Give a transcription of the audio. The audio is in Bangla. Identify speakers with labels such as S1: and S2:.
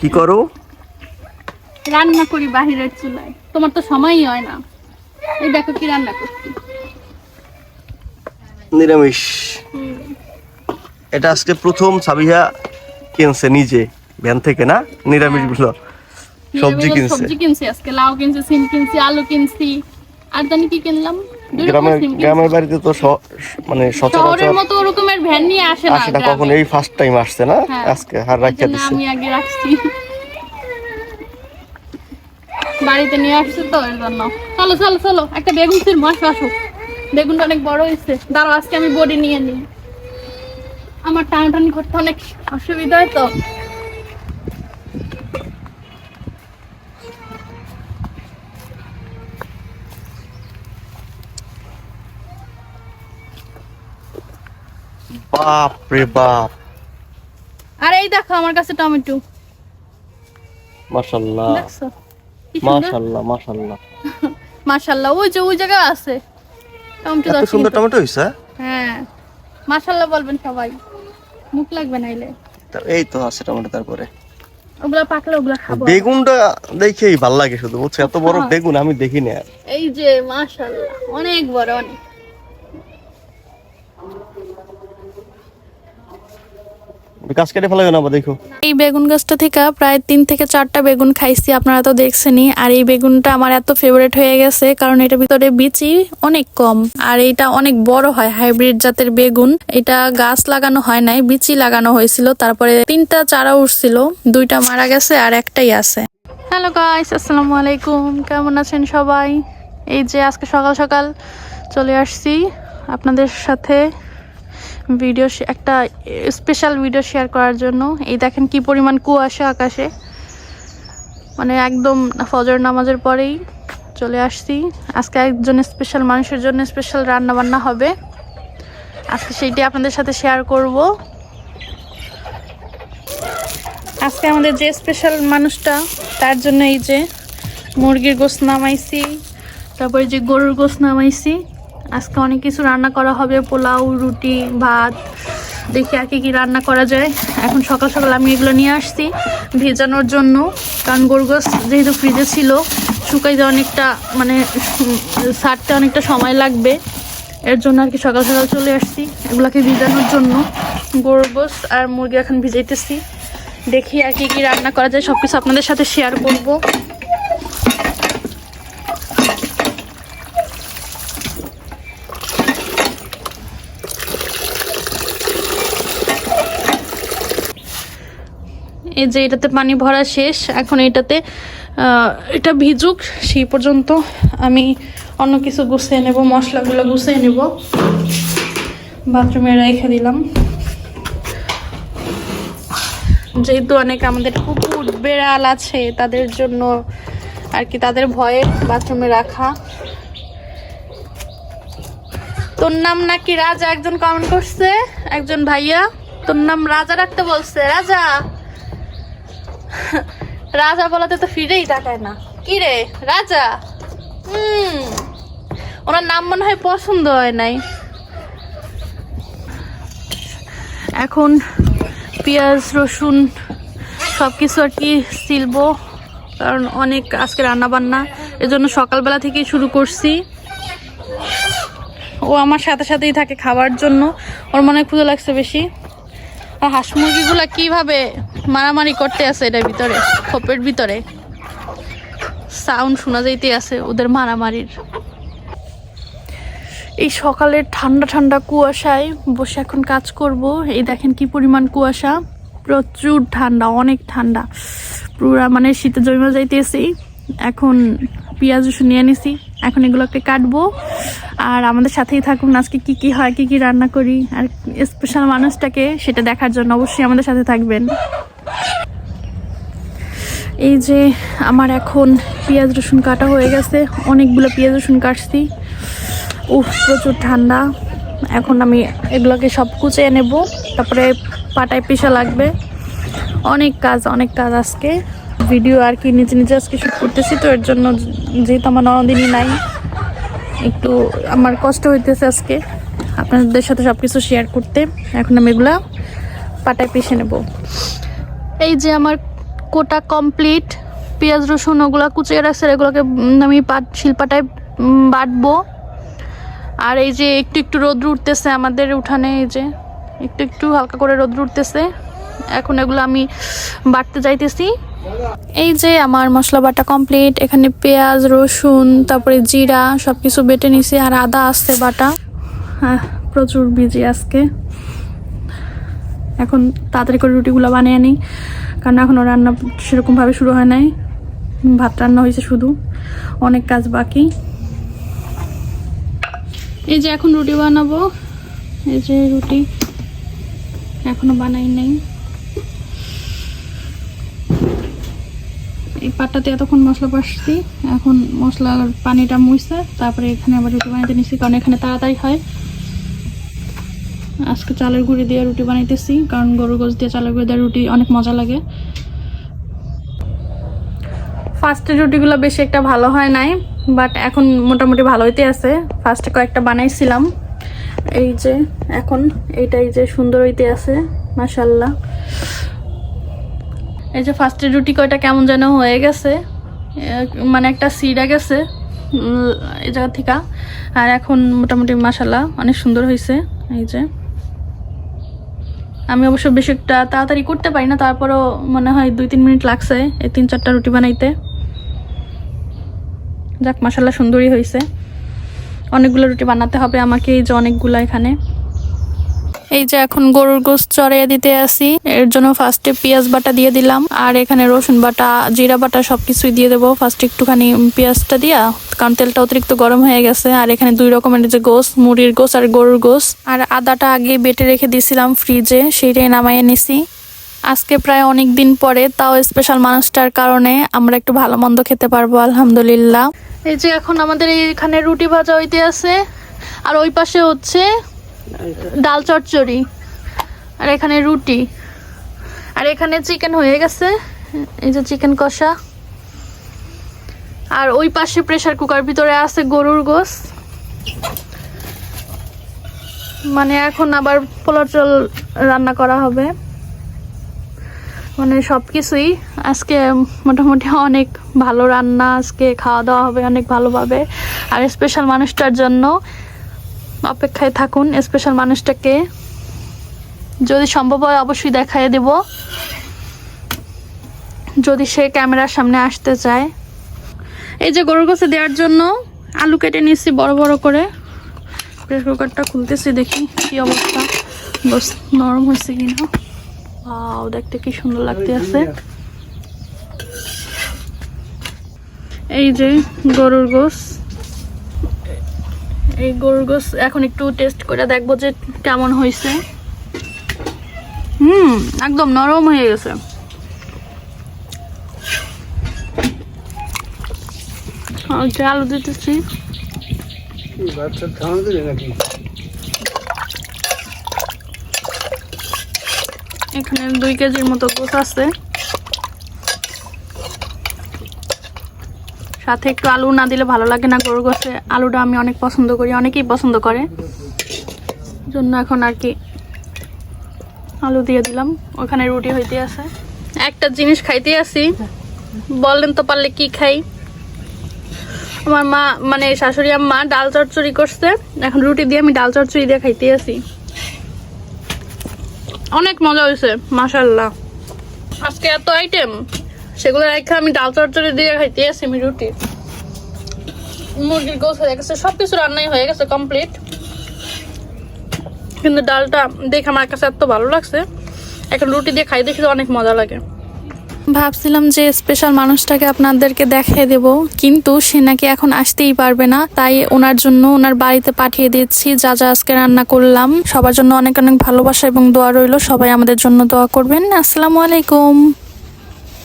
S1: কি করো?
S2: রান্না করি বাহিরের চুলায়। তোমার তো সময়ই হয় না। এই দেখো কি রান্না করছি।
S1: নিরামিষ। এটা আজকে প্রথম সাবিহা কিনছে নিজে ভ্যান থেকে না? নিরামিষগুলো। সবজি কিনছে।
S2: সবজি কিনছি আজকে লাউ কিনছি সিম কিনছি আলু কিনছি। আর জানি কি কিনলাম?
S1: গ্রামের। গ্রামের বাড়িতে তো মানে সচরাচর
S2: মতো ওরকমের ভ্যান নিয়ে আসে না
S1: আসে না কখন এই ফার্স্ট টাইম আসছে না?
S2: হ্যাঁ।
S1: আজকে
S2: এই
S1: রাখিয়া দিছে।
S2: আমি আগে রাখছি। বাড়িতে নিয়ে আসছে তো এর জন্য। চলো চলো চলো একটা বেগুন সির মাছ আসো। বেগুনটা অনেক বড় হয়েছে। দাঁড়াও আজকে আমি বডি নিয়ে নিই। আমার টানাটানি করতে অনেক অসুবিধা হয় তো।
S1: বাপ রে বাপ।
S2: আর এই দেখো আমার কাছে টমেটো। দেখছ? সুন্দর?
S1: মাশাল্লাহ মাশাল্লাহ।
S2: মাশাল্লাহ ওই যে ওই জায়গা আছে। টমেটো
S1: এত সুন্দর টমেটো হইছে?
S2: হ্যাঁ। মাশাল্লাহ বলবেন সবাই। মুখ লাগবে নাইলে।
S1: এই তো আছে টমেটো তারপরে।
S2: ওগুলা পাকলে ওগুলা খাব।
S1: বেগুনটা দেখেই ভালো লাগে শুধু বুঝছ? এত বড়
S2: হ্যাঁ।
S1: বেগুন আমি দেখিনি আর।
S2: এই যে মাশাল্লাহ অনেক বড় অনেক।
S1: গাছ কেটে ফেলাবে না দেখো।
S2: এই বেগুন গাছটা থেকে প্রায় তিন থেকে চারটা বেগুন খাইছি আপনারা তো দেখছেনই। আর এই বেগুনটা আমার এত ফেভারিট হয়ে গেছে কারণ এটার ভিতরে বিচি অনেক কম। আর এটা অনেক বড় হয় হাইব্রিড জাতের বেগুন। এটা গাছ লাগানো হয় নাই বিচি লাগানো হয়েছিল তারপরে তিনটা চারা উঠছিল দুইটা মারা গেছে আর একটাই আছে। হ্যালো গাইস আসসালামু আলাইকুম। কেমন আছেন সবাই? এই যে আজকে সকাল সকাল চলে আসছি আপনাদের সাথে। ভিডিও একটা স্পেশাল ভিডিও শেয়ার করার জন্য। এই দেখেন কি পরিমাণ কুয়াশা আকাশে। মানে একদম ফজর নামাজের পরেই চলে আসছি। আজকে একজন স্পেশাল মানুষের জন্য স্পেশাল রান্না বান্না হবে। আজকে সেইটি আপনাদের সাথে শেয়ার করব। আজকে আমাদের যে স্পেশাল মানুষটা, তার জন্য এই যে মুরগির গোস্ত নামাইছি, তারপরে যে গরুর গোস্ত নামাইছি আজকে অনেক কিছু রান্না করা হবে, পোলাও, রুটি, ভাত। দেখি আর কি কি রান্না করা যায়। এখন সকাল সকাল আমি এগুলো নিয়ে আসছি ভেজানোর জন্য। কারণ গরু গোস্ত যেহেতু ফ্রিজে ছিল, শুকাইতে অনেকটা মানে সারতে অনেকটা সময় লাগবে। এর জন্য আর কি সকাল সকাল চলে আসছি এগুলাকে ভিজানোর জন্য। গরুর গোস্ত আর মুরগি এখন ভিজাইতেছি। দেখি আর কি কি রান্না করা যায় সব কিছু আপনাদের সাথে শেয়ার করব। এই যে এটাতে পানি ভরা শেষ, এখন এটাতে এটা ভিজুক, সেই পর্যন্ত আমি অন্য কিছু গুছিয়ে নেব, মশলাগুলো গুছিয়ে নেব। বাথরুমে রেখে দিলাম। যেহেতু অনেক আমাদের কুকুর, বেড়াল আছে, তাদের জন্য আর কি তাদের ভয়ে বাথরুমে রাখা। তোর নাম নাকি রাজা? একজন কমেন্ট করছে। একজন ভাইয়া, তোর নাম রাজা রাখতে বলছে। রাজা! রাজা বলাতে তো ফিরেই তাকায় না। কি রে, রাজা? হুম। ওনার নাম মনে হয় পছন্দ হয় নাই। এখন পেঁয়াজ, রসুন সব কিছু আর কি সিলবো, কারণ অনেক আজকে রান্না বান্না এজন্য সকালবেলা থেকেই শুরু করছি। ও আমার সাথে সাথেই থাকে খাওয়ার জন্য। ওর মনে ক্ষুদে লাগছে বেশি। আর হাঁস মুরগিগুলা কীভাবে মারামারি করতে আছে এটার ভিতরে, খোপের ভিতরে। সাউন্ড শোনা যাইতে আছে ওদের মারামারির। এই সকালের ঠান্ডা ঠান্ডা কুয়াশায় বসে এখন কাজ করব। এই দেখেন কি পরিমাণ কুয়াশা। প্রচুর ঠান্ডা, অনেক ঠান্ডা। পুরা মানে শীতে জমে যাইতেছি। এখন পেঁয়াজ রসুন নিয়ে নিছি। এখন এগুলোকে কাটবো। আর আমাদের সাথেই থাকুন, আজকে কি কি হয়, কি কি রান্না করি। আর স্পেশাল মানুষটাকে সেটা দেখার জন্য অবশ্যই আমাদের সাথে থাকবেন। এই যে আমার এখন পেঁয়াজ রসুন কাটা হয়ে গেছে, অনেকগুলো পেঁয়াজ রসুন কাটছি। উফ, প্রচুর ঠান্ডা। এখন আমি এগুলোকে সব কুচিয়ে নেব, তারপরে পাটায় পেশা লাগবে। অনেক কাজ অনেক কাজ আজকে। ভিডিও আর কি নিজে নিজে আজকে শুট করতেছি, তো এর জন্য যেহেতু আমার ননদিনী নাই, একটু আমার কষ্ট হইতেছে আজকে আপনাদের সাথে সব কিছু শেয়ার করতে। এখন আমি এগুলা পাটায় পিষে নেব। এই যে আমার কোটা কমপ্লিট, পেঁয়াজ, রসুন ওগুলো কুচিয়ে রাখছে এগুলোকে আমি পাট, শিল্পাটায় বাটবো। আর এই যে একটু একটু রোদ্র উঠতেছে আমাদের উঠানে, এই যে একটু একটু হালকা করে রোদ্র উঠতেছে। এখন এগুলো আমি বাটতে যাইতেছি। এই যে আমার মশলা বাটা কমপ্লিট, এখানে পেঁয়াজ, রসুন, তারপরে জিরা সব কিছু বেটে নিছি আর আদা আসছে বাটা। হ্যাঁ প্রচুর বিজি আজকে। এখন তাড়াতাড়ি করে রুটিগুলো বানিয়ে নিই। কারণ এখনও রান্না সেরকমভাবে শুরু হয় নাই। ভাত রান্না হয়েছে শুধু। অনেক কাজ বাকি। এই যে এখন রুটি বানাবো। এই যে রুটি এখনও বানাই নাই। এই পাটটাতে এতক্ষণ মশলা পাসছি এখন মশলার পানিটা মুছছে তারপরে এখানে আবার রুটি বানাইতে নিচ্ছি কারণ এখানে তাড়াতাড়ি হয়। আজকে চালের গুঁড়ি দিয়ে রুটি বানাইতেছি, কারণ গরুর গোস দিয়ে চালের গুঁড়ি দিয়ে রুটি অনেক মজা লাগে। ফার্স্টের রুটিগুলো বেশি একটা ভালো হয় নাই বাট এখন মোটামুটি ভালো হইতে আছে ফার্স্টে কয়েকটা বানাইছিলাম। এই যে, এখন এইটাই যে সুন্দর হইতে আছে মাসাল্লাহ এই যে ফার্স্টের রুটি কয়টা কেমন যেন হয়ে গেছে মানে একটা সিডা গেছে এই জায়গা থেকে। আর এখন মোটামুটি মাসাল্লাহ অনেক সুন্দর হয়েছে এই যে। আমি অবশ্য বেশি একটা তাড়াতাড়ি করতে পারি না, তারপরও মনে হয় দুই তিন মিনিট লাগছে এই তিন চারটা রুটি বানাইতে। যাক মশালা সুন্দরই হয়েছে অনেকগুলো রুটি বানাতে হবে আমাকে, এই যে অনেকগুলো এখানে। এই যে এখন গরুর গোস চড়াইয়া দিতে আসি। এর জন্য ফার্স্টে পেঁয়াজ বাটা দিয়ে দিলাম। আর এখানে রসুন বাটা, জিরা বাটা সবকিছুই দিয়ে দেবো। ফার্স্টে একটুখানি পেঁয়াজটা দিয়া, কারণ তেলটা অতিরিক্ত গরম হয়ে গেছে। আর এখানে দুই রকমের যে গোস মুড়ির গোস আর গরুর গোস আর আদাটা আগে বেটে রেখে দিয়েছিলাম ফ্রিজে সেইটাই নামাইয়ে নিছি। আজকে প্রায় অনেক দিন পরে, তাও স্পেশাল মানুষটার কারণে আমরা একটু ভালো মন্দ খেতে পারব, আলহামদুলিল্লাহ। এই যে এখন আমাদের এইখানে রুটি ভাজা হইতে আছে। আর ওই পাশে হচ্ছে ডাল চচ্চড়ি, আর এখানে রুটি, আর এখানে চিকেন হয়ে গেছে, এই যে চিকেন কষা, আর ওই পাশে প্রেসার কুকার ভিতরে আছে গরুর গোস মানে এখন আবার পোলার চল রান্না করা হবে মানে সব কিছুই আজকে মোটামুটি অনেক ভালো রান্না, আজকে খাওয়া দাওয়া হবে অনেক ভালোভাবে, আর স্পেশাল মানুষটার জন্য অপেক্ষায় থাকুন স্পেশাল মানুষটাকে যদি সম্ভব হয় অবশ্যই দেখাই দেব। যদি সে ক্যামেরার সামনে আসতে চায়। এই যে গরুর কাছে দেওয়ার জন্য আলু কেটে নিয়েছি বড় বড় করে। প্রেসার কুকারটা খুলতেছি, দেখি কি অবস্থা। বস নরম হয়েছে কিনা। দেখতে কি সুন্দর লাগতে আছে। এই যে গরুর গোস এই গরুর গোস এখন একটু টেস্ট করে দেখব যে কেমন হয়েছে। হুম একদম নরম হয়ে গেছে। আলু দিতেছি। এখানে দুই কেজির মতো গোস আছে। সাথে একটু আলু না দিলে ভালো লাগে না গরুর গোসে আলুটা আমি অনেক পছন্দ করি, অনেকেই পছন্দ করে। জন্য এখন আর কি আলু দিয়ে দিলাম। ওখানে রুটি হইতে আছে। একটা জিনিস খাইতে আসি। বলেন তো পারলে কি খাই? আমার মা মানে শাশুড়ি মা ডাল চচ্চড়ি করছে। এখন রুটি দিয়ে আমি ডাল চচ্চড়ি দিয়ে খাইতে আসি। অনেক মজা হয়েছে মাশাল্লাহ আজকে এত আইটেম সেগুলো রেখে আমি ডাল চচ্চড়ি দিয়ে খাইতে আসি আমি রুটি। মুরগির গোস হয়ে গেছে সব কিছু রান্নাই হয়ে গেছে কমপ্লিট কিন্তু ডালটা দেখে আমার কাছে এত ভালো লাগছে। এখন রুটি দিয়ে খাই দেখি অনেক মজা লাগে। ভাবছিলাম যে স্পেশাল মানুষটাকে আপনাদেরকে দেখিয়ে দেব, কিন্তু সে নাকি এখন আসতেই পারবে না। তাই ওনার জন্য ওনার বাড়িতে পাঠিয়ে দিচ্ছি, যা যা আজকে রান্না করলাম। সবার জন্য অনেক অনেক ভালোবাসা এবং দোয়া রইল। সবাই আমাদের জন্য দোয়া করবেন। আসসালামু আলাইকুম।